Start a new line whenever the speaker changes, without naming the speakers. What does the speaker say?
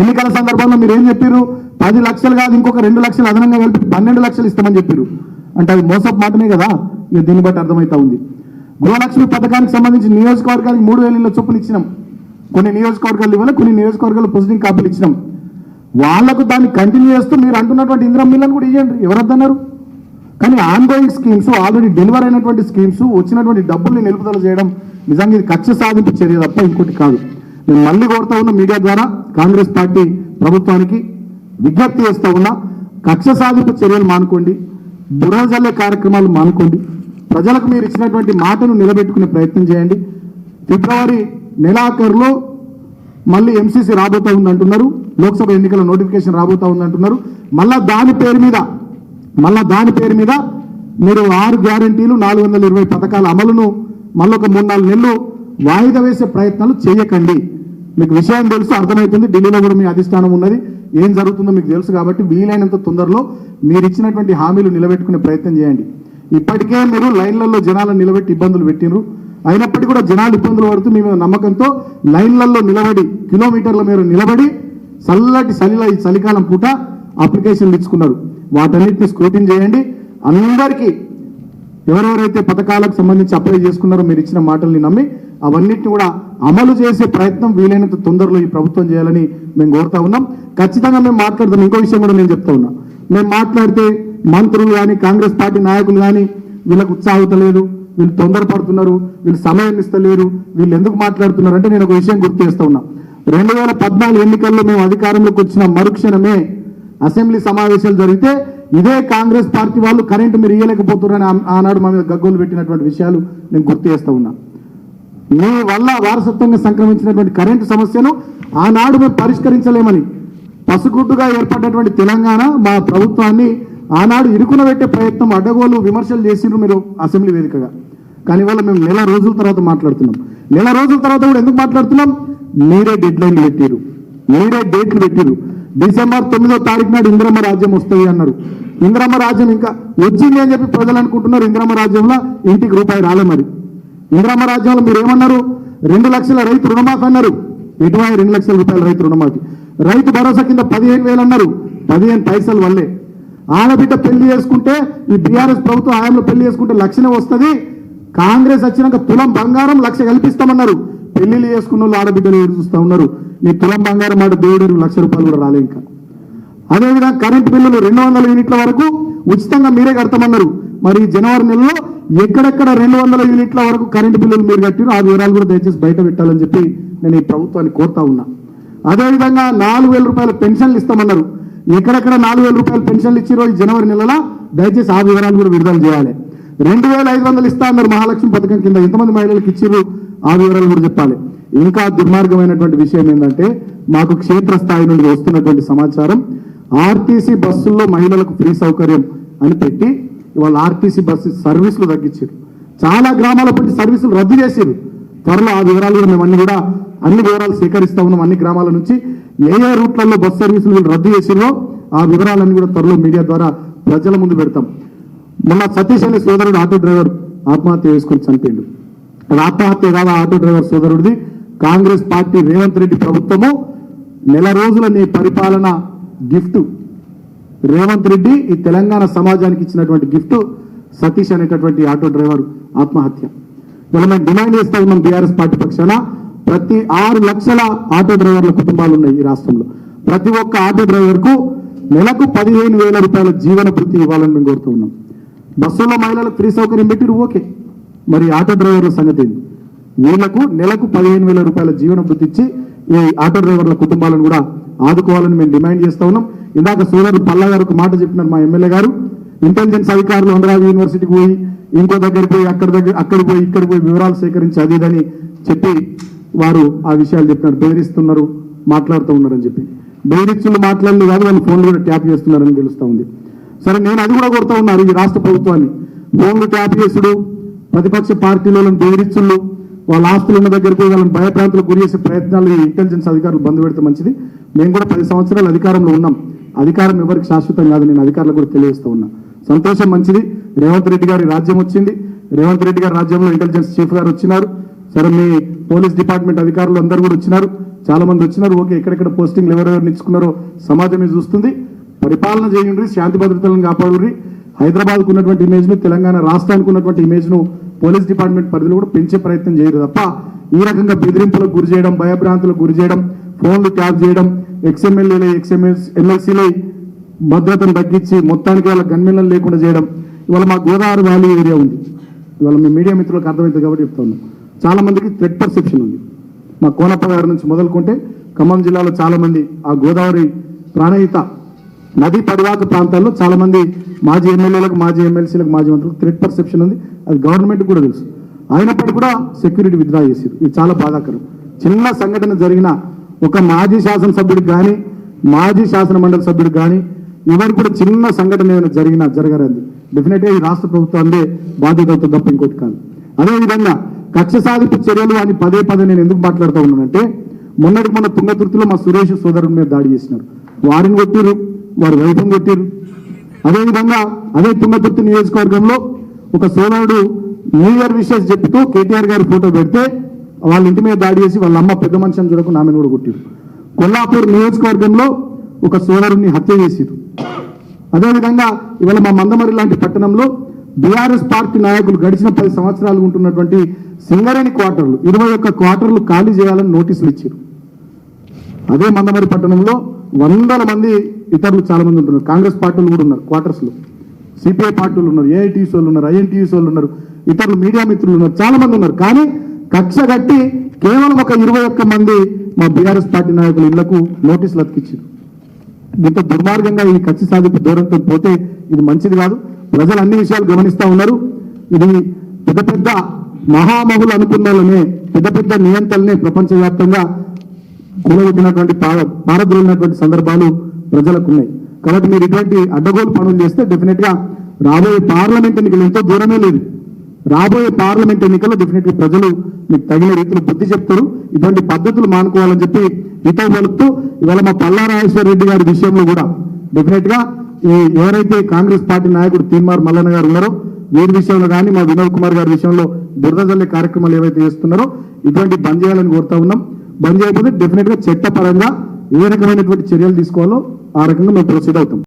ఎన్నికల సందర్భంలో మీరు ఏం చెప్పారు పది లక్షలు కాదు ఇంకొక రెండు లక్షలు అదనంగా కలిపి పన్నెండు లక్షలు ఇస్తామని చెప్పారు అంటే అది మోసపు మాటనే కదా? ఇక దీన్ని బట్టి అర్థమవుతా ఉంది. గృహలక్ష్మి పథకానికి సంబంధించి నియోజకవర్గానికి మూడు వేల చొప్పులు చొప్పున ఇచ్చినాం. కొన్ని నియోజకవర్గాలు ఇవ్వాలి కొన్ని నియోజకవర్గాలు పొజిటింగ్ కాపీలు ఇచ్చినాం. వాళ్ళకు దాన్ని కంటిన్యూ చేస్తూ మీరు అంటున్నటువంటి ఇంద్రం మిల్లను కూడా ఇవ్వండి ఎవరొద్దన్నారు? కానీ ఆన్గోయింగ్ స్కీమ్స్ ఆల్రెడీ డెలివర్ అయినటువంటి స్కీమ్స్ వచ్చినటువంటి డబ్బుల్ని నిలుపుదల చేయడం నిజంగా ఇది కక్ష సాధింపు చర్య తప్ప ఇంకోటి కాదు. నేను మళ్ళీ కోరుతా ఉన్న మీడియా ద్వారా కాంగ్రెస్ పార్టీ ప్రభుత్వానికి విజ్ఞప్తి చేస్తూ ఉన్నా కక్ష సాధింపు చర్యలు మానుకోండి బురజల్లే కార్యక్రమాలు మానుకోండి ప్రజలకు మీరు ఇచ్చినటువంటి మాటను నిలబెట్టుకునే ప్రయత్నం చేయండి. ఫిబ్రవరి నెలాఖరులో మళ్ళీ ఎంసీసీ రాబోతా ఉందంటున్నారు లోక్సభ ఎన్నికల నోటిఫికేషన్ రాబోతా ఉంది అంటున్నారు మళ్ళా దాని పేరు మీద మళ్ళా దాని పేరు మీద మీరు ఆరు గ్యారంటీలు నాలుగు వందల ఇరవై పథకాల అమలును మళ్ళీ ఒక మూడు నాలుగు నెలలు వాయిదా వేసే ప్రయత్నాలు చేయకండి. మీకు విషయం తెలుసు అర్థమవుతుంది ఢిల్లీలో కూడా మీ అధిష్టానం ఉన్నది. ఏం జరుగుతుందో మీకు తెలుసు కాబట్టి వీలైనంత తొందరలో మీరు ఇచ్చినటువంటి హామీలు నిలబెట్టుకునే ప్రయత్నం చేయండి. ఇప్పటికే మీరు లైన్లలో జనాలను నిలబెట్టి ఇబ్బందులు పెట్టినరు అయినప్పటికీ కూడా జనాలు ఇబ్బందులు పడుతూ మీ మీద నమ్మకంతో లైన్లలో నిలబడి కిలోమీటర్ల మీద నిలబడి చల్లటి చలిలో ఈ చలికాలం పూట అప్లికేషన్లు ఇచ్చుకున్నారు. వాటన్నిటిని స్క్రూటిన్ చేయండి. అందరికీ ఎవరెవరైతే పథకాలకు సంబంధించి అప్లై చేసుకున్నారో మీరు ఇచ్చిన మాటల్ని నమ్మి అవన్నిటిని కూడా అమలు చేసే ప్రయత్నం వీలైనంత తొందరలో ఈ ప్రభుత్వం చేయాలని మేము కోరుతా ఉన్నాం. ఖచ్చితంగా మేము మాట్లాడుతాం ఇంకో విషయం కూడా నేను చెప్తా ఉన్నా. మేము మాట్లాడితే మంత్రులు కానీ కాంగ్రెస్ పార్టీ నాయకులు కానీ వీళ్ళకు ఉత్సాహతలేదు వీళ్ళు తొందరపడుతున్నారు. వీళ్ళు సమయం ఇస్తలేరు. వీళ్ళు ఎందుకు మాట్లాడుతున్నారు అంటే నేను ఒక విషయం గుర్తు చేస్తా ఉన్నా. రెండు వేల పద్నాలుగు ఎన్నికల్లో మేము అధికారంలోకి వచ్చిన మరుక్షణమే అసెంబ్లీ సమావేశాలు జరిగితే ఇదే కాంగ్రెస్ పార్టీ వాళ్ళు కరెంటు మీరు ఇయ్యలేకపోతున్నారని ఆనాడు మా మీద గగ్గోలు పెట్టినటువంటి విషయాలు నేను గుర్తు చేస్తా ఉన్నా. మీ వల్ల వారసత్వంగా సంక్రమించినటువంటి కరెంటు సమస్యను ఆనాడు మేము పరిష్కరించలేమని పసుగుడ్డుగా ఏర్పడినటువంటి తెలంగాణ మా ప్రభుత్వాన్ని ఆనాడు ఇరుకున పెట్టే ప్రయత్నం అడ్డగోలు విమర్శలు చేసిండ్రు మీరు అసెంబ్లీ వేదికగా. కానీ ఇవాళ మేము నెల రోజుల తర్వాత మాట్లాడుతున్నాం. నెల రోజుల తర్వాత కూడా ఎందుకు మాట్లాడుతున్నాం? మీరే డెడ్లైన్లు పెట్టారు మీరే డేట్లు పెట్టారు డిసెంబర్ తొమ్మిదో తారీఖు నాడు ఇంద్రమ్మ రాజ్యం వస్తుంది అన్నారు. ఇంద్రమ్మ రాజ్యం ఇంకా వచ్చింది అని చెప్పి ప్రజలు అనుకుంటున్నారు. ఇంద్రమ్మ రాజ్యంలో ఇంటికి రూపాయి రాలే మరి. ఇంద్రమ్మ రాజ్యంలో మీరు ఏమన్నారు? రెండు లక్షల రైతు రుణమాఫీ అన్నారు. ఎటువంటి రెండు లక్షల రూపాయల రైతు రుణమాఫీ? రైతు భరోసా కింద పదిహేను వేలు అన్నారు. పదిహేను పైసలు వల్లే. ఆడబిడ్డ పెళ్ళి చేసుకుంటే ఈ బీఆర్ఎస్ ప్రభుత్వం ఆయనలో పెళ్ళి చేసుకుంటే లక్షనే వస్తుంది. కాంగ్రెస్ వచ్చినాక తులం బంగారం లక్ష కల్పిస్తామన్నారు. పెళ్ళిళ్ళు చేసుకున్న వాళ్ళు ఆడబిడ్డలు ఎదురు చూస్తా ఉన్నారు. ఈ తులం బంగారం మాట దేవుడు లక్ష రూపాయలు కూడా రాలే ఇంకా. అదేవిధంగా కరెంట్ బిల్లులు రెండు వందల యూనిట్ల వరకు ఉచితంగా మీరే కడతామన్నారు. మరి జనవరి నెలలో ఎక్కడెక్కడ రెండు వందల యూనిట్ల వరకు కరెంటు బిల్లులు మీరు కట్టారు ఆ వివరాలు కూడా దయచేసి బయట పెట్టాలని చెప్పి నేను ఈ ప్రభుత్వాన్ని కోరుతా ఉన్నా. అదేవిధంగా నాలుగు వేల రూపాయల పెన్షన్లు ఇస్తామన్నారు. ఎక్కడెక్కడ నాలుగు వేల రూపాయల పెన్షన్లు ఇచ్చిరో ఈ జనవరి నెలలో దయచేసి ఆ వివరాలు కూడా విడుదల చేయాలి. రెండు వేల ఐదు వందలు ఇస్తా అన్నారు మహాలక్ష్మి పథకం కింద ఎంతమంది మహిళలకు ఇచ్చిర్రు? ఆ వివరాలు కూడా చెప్పాలి. ఇంకా దుర్మార్గమైనటువంటి విషయం ఏంటంటే మాకు క్షేత్రస్థాయి నుండి వస్తున్నటువంటి సమాచారం ఆర్టీసీ బస్సుల్లో మహిళలకు ఫ్రీ సౌకర్యం అని పెట్టి ఇవాళ ఆర్టీసీ బస్సు సర్వీసులు తగ్గించారు. చాలా గ్రామాల పట్టి సర్వీసులు రద్దు చేశారు. త్వరలో ఆ వివరాలు కూడా మేము అన్ని కూడా అన్ని వివరాలు సేకరిస్తా ఉన్నాం అన్ని గ్రామాల నుంచి. ఏ ఏ రూట్లలో బస్ సర్వీసులు రద్దు చేసిరో ఆ వివరాలన్నీ కూడా త్వరలో మీడియా ద్వారా ప్రజల ముందు పెడతాం. మొన్న సతీష్ అనే సోదరుడు ఆటో డ్రైవర్ ఆత్మహత్య చేసుకొని చనిపోయిండు. అది ఆత్మహత్య కాదు ఆటో డ్రైవర్ సోదరుడిది. కాంగ్రెస్ పార్టీ రేవంత్ రెడ్డి ప్రభుత్వము నెల రోజుల నీ పరిపాలన గిఫ్ట్ రేవంత్ రెడ్డి ఈ తెలంగాణ సమాజానికి ఇచ్చినటువంటి గిఫ్ట్ సతీష్ అనేటటువంటి ఆటో డ్రైవర్ ఆత్మహత్య. ఇలా మేము డిమాండ్ చేస్తాం మనం బీఆర్ఎస్ పార్టీ పక్షాన ప్రతి ఆరు లక్షల ఆటో డ్రైవర్ల కుటుంబాలు ఉన్నాయి ఈ రాష్ట్రంలో. ప్రతి ఒక్క ఆటో డ్రైవర్కు నెలకు పదిహేను వేల రూపాయల జీవన వృత్తి ఇవ్వాలని మేము కోరుతూ ఉన్నాం. బస్సులో మహిళలకు ఫ్రీ సౌకర్యం పెట్టిరు ఓకే. మరి ఆటో డ్రైవర్ల సంగతి వీళ్ళకు నెలకు పదిహేను వేల రూపాయల జీవన వృత్తి ఇచ్చి ఈ ఆటో డ్రైవర్ల కుటుంబాలను కూడా ఆదుకోవాలని మేము డిమాండ్ చేస్తా ఉన్నాం. ఇందాక సోదరుడు పల్లా గారు ఒక మాట చెప్పినారు మా ఎమ్మెల్యే గారు. ఇంటెలిజెన్స్ అధికారులు అమరావతి యూనివర్సిటీకి పోయి ఇంకో దగ్గర పోయి అక్కడ దగ్గర అక్కడ పోయి ఇక్కడ పోయి వివరాలు సేకరించి అది ఇదని చెప్పి వారు ఆ విషయాలు చెప్పినారు. బెదిరిస్తున్నారు మాట్లాడుతూ ఉన్నారని చెప్పి. బెదిరిస్తులు మాట్లాడలేదు కాదు వాళ్ళు ఫోన్లు కూడా ట్యాప్ చేస్తున్నారని తెలుస్తూ ఉంది. సరే నేను అది కూడా కొడుతూ ఉన్నారు ఈ రాష్ట్ర ప్రభుత్వాన్ని. ఫోన్లు ట్యాప్ చేసుడు ప్రతిపక్ష పార్టీలలో బెదిరిస్తులు వాళ్ళ ఆస్తులు ఉన్న దగ్గర పోయి వాళ్ళని భయప్రాంతులకు గురి చేసే ప్రయత్నాలు ఇంటెలిజెన్స్ అధికారులు బంద్ పెడితే మంచిది. మేము కూడా పది సంవత్సరాలు అధికారంలో ఉన్నాం. అధికారం ఎవరికి శాశ్వతం కాదు నేను అధికారులకు కూడా తెలియజేస్తూ ఉన్నా. సంతోషం మంచిది. రేవంత్ రెడ్డి గారి రాజ్యం వచ్చింది. రేవంత్ రెడ్డి గారి రాజ్యంలో ఇంటెలిజెన్స్ చీఫ్ గారు వచ్చినారు. సరే మీ పోలీస్ డిపార్ట్మెంట్ అధికారులు అందరూ కూడా వచ్చినారు. చాలా మంది వచ్చినారు. ఓకే ఎక్కడెక్కడ పోస్టింగ్లు ఎవరెవరు ఇచ్చుకున్నారో సమాజమే చూస్తుంది. పరిపాలన చేయండి. శాంతి భద్రతలను కాపాడుర్రి. హైదరాబాద్కు ఉన్నటువంటి ఇమేజ్ను తెలంగాణ రాష్ట్రానికి ఉన్నటువంటి ఇమేజ్ను పోలీస్ డిపార్ట్మెంట్ పరిధిలో కూడా పెంచే ప్రయత్నం చేయరు తప్ప ఈ రకంగా బెదిరింపులకు గురి చేయడం భయభ్రాంతులకు గురి చేయడం ఫోన్లు ట్యాప్ చేయడం ఎక్స్ఎమ్మెల్యేలే ఎక్స్ఎంఎస్ ఎమ్మెల్సీలే భద్రతను తగ్గించి మొత్తానికి వాళ్ళ గన్మెన్లను లేకుండా చేయడం. ఇవాళ మా గోదావరి వ్యాలీ ఏరియా ఉంది. ఇవాళ మీ మీడియా మిత్రులకు అర్థమవుతుంది కాబట్టి చెప్తాను. చాలామందికి థ్రెడ్ పర్సెప్షన్ ఉంది. మా కోనప్ప గారి నుంచి మొదలుకుంటే ఖమ్మం జిల్లాలో చాలామంది ఆ గోదావరి ప్రాణహిత నదీ పరివాహక ప్రాంతాల్లో చాలామంది మాజీ ఎమ్మెల్యేలకు మాజీ ఎమ్మెల్సీలకు మాజీ మంత్రులకు థ్రెట్ పర్సెప్షన్ ఉంది. అది గవర్నమెంట్ కూడా తెలుసు. అయినప్పటికీ కూడా సెక్యూరిటీ విత్డ్రా చేశారు ఇది చాలా బాధాకరం. చిన్న సంఘటన జరిగిన ఒక మాజీ శాసనసభ్యుడికి కానీ మాజీ శాసన మండలి సభ్యుడికి కానీ ఎవరికి కూడా చిన్న సంఘటన ఏమైనా జరిగినా జరగరండి డెఫినెట్గా ఈ రాష్ట్ర ప్రభుత్వాలే బాధ్యత అవుతుంది తప్ప ఇంకోటి కాదు. అదేవిధంగా కక్ష సాధింపు చర్యలు అని పదే పదే నేను ఎందుకు మాట్లాడుతూ ఉన్నానంటే మొన్నటి మొన్న తుంగతుర్తిలో మా సురేష్ సోదరుడి మీద దాడి చేసినారు. వారిని కొట్టిరు వారు వైఫ్ని కొట్టిరు అదేవిధంగా అదే తుంగతుర్తి నియోజకవర్గంలో ఒక సోదరుడు న్యూ ఇయర్ విషెస్ చెప్తూ కేటీఆర్ గారి ఫోటో పెడితే వాళ్ళ ఇంటి మీద దాడి చేసి వాళ్ళ అమ్మ పెద్ద మనిషిని చూడకుండా ఆమెను కూడా కొట్టారు కొల్లాపూర్ నియోజకవర్గంలో ఒక సోదరుని హత్య చేసిరు అదేవిధంగా ఇవాళ మా మందమరి లాంటి పట్టణంలో బీఆర్ఎస్ పార్టీ నాయకులు గడిచిన పది సంవత్సరాలు ఉంటున్నటువంటి సింగరేణి క్వార్టర్లు ఇరవై ఒక్క క్వార్టర్లు ఖాళీ చేయాలని నోటీసులు ఇచ్చారు అదే మందమరి పట్టణంలో వందల మంది ఇతరులు చాలా మంది ఉంటున్నారు. కాంగ్రెస్ పార్టీలు కూడా ఉన్నారు క్వార్టర్స్లో సిపిఐ పార్టీలు ఉన్నారు ఏఐటీసీ వాళ్ళు ఉన్నారు ఐఎన్టీసీ వాళ్ళు ఉన్నారు ఇతరులు మీడియా మిత్రులు ఉన్నారు చాలా మంది ఉన్నారు. కానీ కక్ష కట్టి కేవలం ఒక ఇరవై ఒక్క మంది మా బీఆర్ఎస్ పార్టీ నాయకులు ఇళ్ళకు నోటీసులు అతికిచ్చారు ఇంత దుర్మార్గంగా ఈ కక్ష సాధింపు దూరంతో పోతే ఇది మంచిది కాదు. ప్రజలు అన్ని విషయాలు గమనిస్తా ఉన్నారు. ఇది పెద్ద పెద్ద మహామహులు అనుకున్నాలనే పెద్ద పెద్ద నియంత్రణనే ప్రపంచవ్యాప్తంగా కూలగొట్టినటువంటి పార పారద్రోలినటువంటి సందర్భాలు ప్రజలకు ఉన్నాయి కాబట్టి మీరు ఇటువంటి అడ్డగోలు పనులు చేస్తే డెఫినెట్గా రాబోయే పార్లమెంట్ ఎన్నికలు ఎంతో దూరమే లేదు. రాబోయే పార్లమెంట్ ఎన్నికల్లో డెఫినెట్గా ప్రజలు మీకు తగిన రీతిలో బుద్ధి చెప్తారు. ఇటువంటి పద్ధతులు మానుకోవాలని చెప్పి హితం పలుకుతూ ఇవాళ మా పల్లారాజేశ్వర రెడ్డి గారి విషయంలో కూడా డెఫినెట్గా ఈ ఎవరైతే కాంగ్రెస్ పార్టీ నాయకుడు తీన్మార్ మల్లన్న గారు ఉన్నారో వీరి విషయంలో కానీ మా వినోద్ కుమార్ గారి విషయంలో బురదజల్లే కార్యక్రమాలు ఏవైతే చేస్తున్నారో ఇటువంటి బంద్ చేయాలని కోరుతా ఉన్నాం. బంద్ చేయకపోతే డెఫినెట్గా చట్టపరంగా ఏ రకమైనటువంటి చర్యలు తీసుకోవాలో ఆ రకంగా మేము ప్రొసీడ్ అవుతాం.